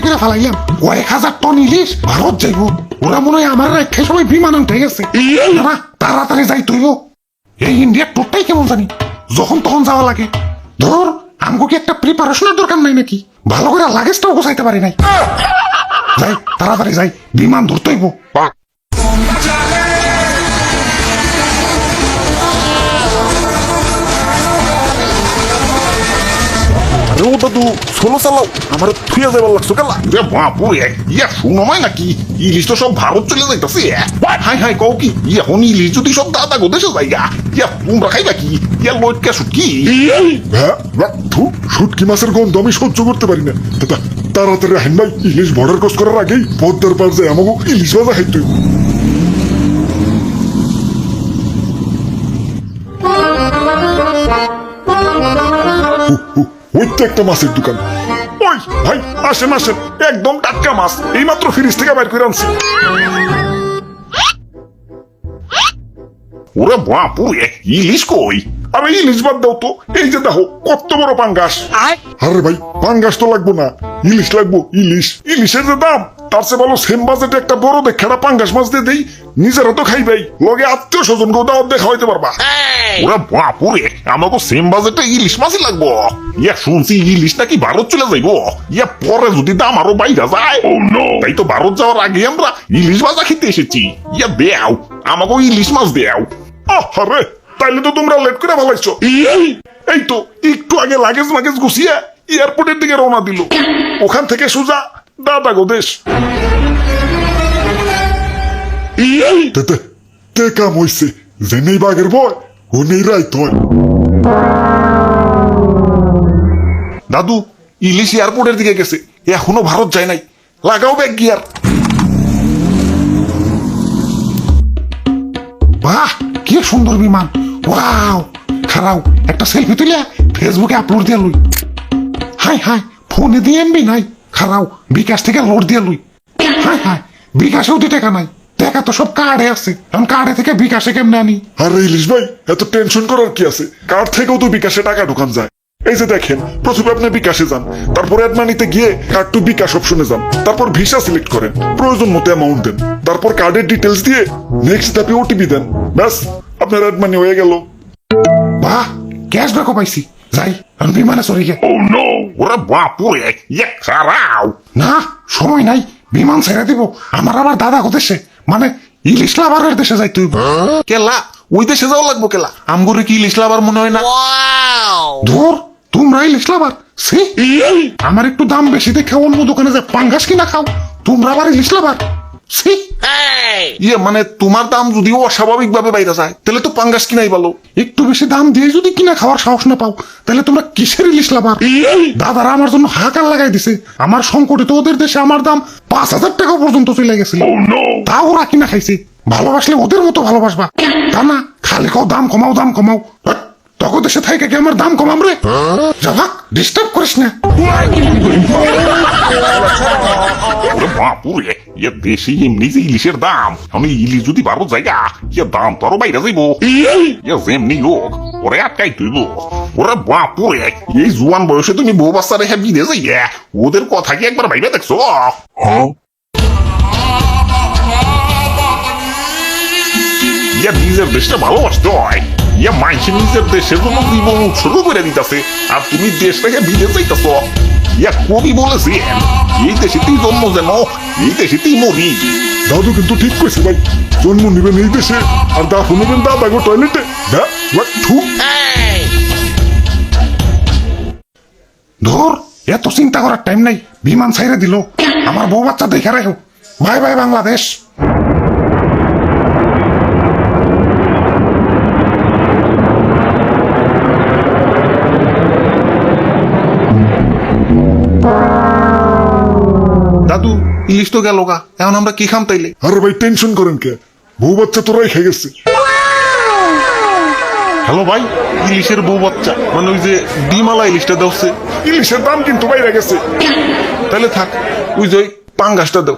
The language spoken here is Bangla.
দেরি করে ফেলাইলাম। কয়েক হাজার টন ইলিশ ভারত যাইব। ওরা মনে হয় আমার রেখে সবাই বিমান উঠে গেছে। তাড়াতাড়ি যাই তুইব। এই ইন্ডিয়ার টোটাই কেমন জানি। যখন তখন যাওয়া লাগে। ধর আমাকে কি একটা প্রিপারেশনের দরকার নাই নাকি? ভালো করে লাগেজটাও গোছাইতে পারি নাই। যাই, তাড়াতাড়ি যাই। বিমান ধরতে দাদু চালাও আমার থুয়ে যাবার লাগছো কেলা রে বাপুরে ইয়া শুনমাই নাকি? ইলিশ তো সব ভারত চলে যাইতাছে। হাই হাই কও কি? এখন ইলিশ যদি সব দাদা গো দেশে যাইগা ইয়া তোমরা খাইবা কি? ইয়া লইটকা শুটকি? হ্যাঁ? শুটকি মাছের গন্ধ আমি সহ্য করতে পারি না। দাদা তাড়াতাড়ি হাইন ভাই ইলিশ বর্ডার ক্রস করার আগেই পদ্মার পার যায় আমাকে ইলিশ ভাজা খাইতে। হু, হু, ওই তো একটা মাছের দোকান। ওই ভাই আসেন আসেন। একদম টাটকা মাছ। এইমাত্র ফ্রিজ থেকে বের করে আনছি। ওরে বাপুরে ইলিশ কই? আরে ইলিশ বাদ দাও তো। এই যে দেখো কত বড় পাঙ্গাস। আরে ভাই পাঙ্গাস তো লাগবো না। ইলিশ লাগবো ইলিশ। ইলিশের যে দাম তার চেয়ে ভালো সেম বাজেটে একটা বড় দেখে পাঙ্গাস মাছ দিয়ে দেই নিজেরা তো খাইবাই। লগে আত্মীয় স্বজন কেউ দাওয়াত দেখা হইতে পারবা। ওরে বাপুরে আমাকে সেম বাজেটে ইলিশ মাছই লাগবো। ইয়া শুনছি ইলিশ নাকি ভারত চলে যাইবো। ইয়া পরে যদি দাম আরও বাইরা যায়। তাই তো ভারত যাওয়ার আগে আমরা ইলিশ ভাজা খেতে এসেছি। ইয়া দেও আমাকে ইলিশ মাছ দেও। আরে তাইলে তো তোমরা লেট করে ভালাইছো। এই তো একটু আগে লাগেজ মাগেজ গুছিয়ে এয়ারপোর্টের দিকে রওনা দিল। ওখান থেকে সোজা দাদা গো দেশ তে কাম হইছে যে নেই বাঘের ভয় ও নেই হয় দাদু ইলিশ এয়ারপোর্টের দিকে গেছে। এখনও ভারত যায় নাই। লাগাও ব্যাগ গিয়ার। বাহ কি সুন্দর বিমান। ওয়াও খারাও। একটা সেলফি তুলে ফেসবুকে আপলোড দিয়ে লুই। হাই হাই ফোনে দিয়ে এমবি নাই। খারাও বিকাশ থেকে লোড দিয়ে লুই। হাই হাই বিকাশেও তো টাকা নাই। টাকা তো সব কার্ডে আছে। এখন কার্ডে থেকে বিকাশে কেমনে আনি? আরে ইলিশ ভাই এত টেনশন করার কি আছে? কার্ড থেকেও তো বিকাশে টাকা ঢুকান যায়। এই যে দেখেন প্রথমে আপনি বিকাশে যান তারপর অ্যাডমানিতে গিয়ে কার্ড টু বিকাশ অপশনে যান তারপর ভিসা সিলেক্ট করেন প্রয়োজন মতো অ্যামাউন্ট দেন তারপর কার্ডের ডিটেলস দিয়ে নেক্সট ধাপে ওটিপি দেন। ব্যাস আপনার অ্যাডমানি হয়ে গেল। বাহ ক্যাশব্যাকও পাইছি। যাই এখন বিমানে চলে গে। ওরে বাপুরে ইয়া খারাও না সময় নাই বিমান ছেড়ে দিব। আমার আবার দাদা কোদেশে মানে ইলিশ লাভারের দেশে যাই তুই কেলা ওই দেশে যাও লাগবো কেলা? আমগুরে কি ইলিশ লাভার মনে হয় না? ধর তোমরা ইলিশ লাভার সি আমার একটু দাম বেশি দেখে অন্য দোকানে যে পাঙ্গাস কিনা খাও তোমরা আবার ইলিশ লাভার। ইয়ে মানে তোমার দাম যদি অস্বাভাবিক ভাবে বাইরে যায় তাহলে তো পাঙ্গাস কিনাই ভালো। একটু বেশি দাম দিয়ে যদি কিনা খাওয়ার সাহস না পাও তাহলে তোমরা কিসের ইলিশ লাভার? দাদারা আমার জন্য হাহাকার লাগাই দিছে। আমার সংকটে তো ওদের দেশে আমার দাম পাঁচ হাজার টাকা পর্যন্ত চলে গেছিল। তা ওরা কিনা খাইছে। ভালোবাসলে ওদের মতো ভালোবাসবা। তা না খালি কাও দাম কমাও দাম কমাও। তখন দেশে থাকে কি আমার দাম কমাম রে যাবা ডিস্টার্ব করিস না। বাপুরে ইয়ে দেশে এমনি যে ইলিশের দাম, আমি ইলিশ যদি বারো জায়গা ইয়ে দাম তো আরও বাইরে যাইব। ইয়ে যেমনি লোক ওরে আটকাই তুইব। ওরে বাপুরে এই জুয়ান বয়সে তুমি বউ বাচ্চা রেখে বিদে যাইয়া, ওদের কথা কি একবার ভাইবে দেখছ? ইয়া নিজের দেশটা ভালোবাসতে হয়। ইয়া মাইসে নিজের দেশের জন্য জীবন উৎসর্গ করে দিতেছে আর তুমি দেশটাকে বিদেশ যাইতেছ। ইয়া কবি বলেছেন এই দেশেতেই জন্ম যেন এই দেশেতেই মরি। দাদু কিন্তু ঠিক কইছে ভাই জন্ম নিবেন এই দেশে আর দাফন নেবেন দাদা গো টয়লেটে। হ্যাঁ? ধর এত চিন্তা করার টাইম নাই বিমান ছাইরে দিল। আমার বউ বাচ্চা দেখে রাখো। Bye bye Bangladesh. ইলিশ তো গেল গা। এখন আমরা কি খাম তাইলে? আরে ভাই টেনশন করেন কে? বউ বাচ্চা তোরাই খেয়ে গেছে। হ্যালো ভাই ইলিশের বউ বাচ্চা। মানে ওই যে ডিমালা ইলিশটা দেওছে ইলিশের দাম কিন্তু বাইরে গেছে। তাহলে থাক ওই যে পাঙ্গাসটা দাও।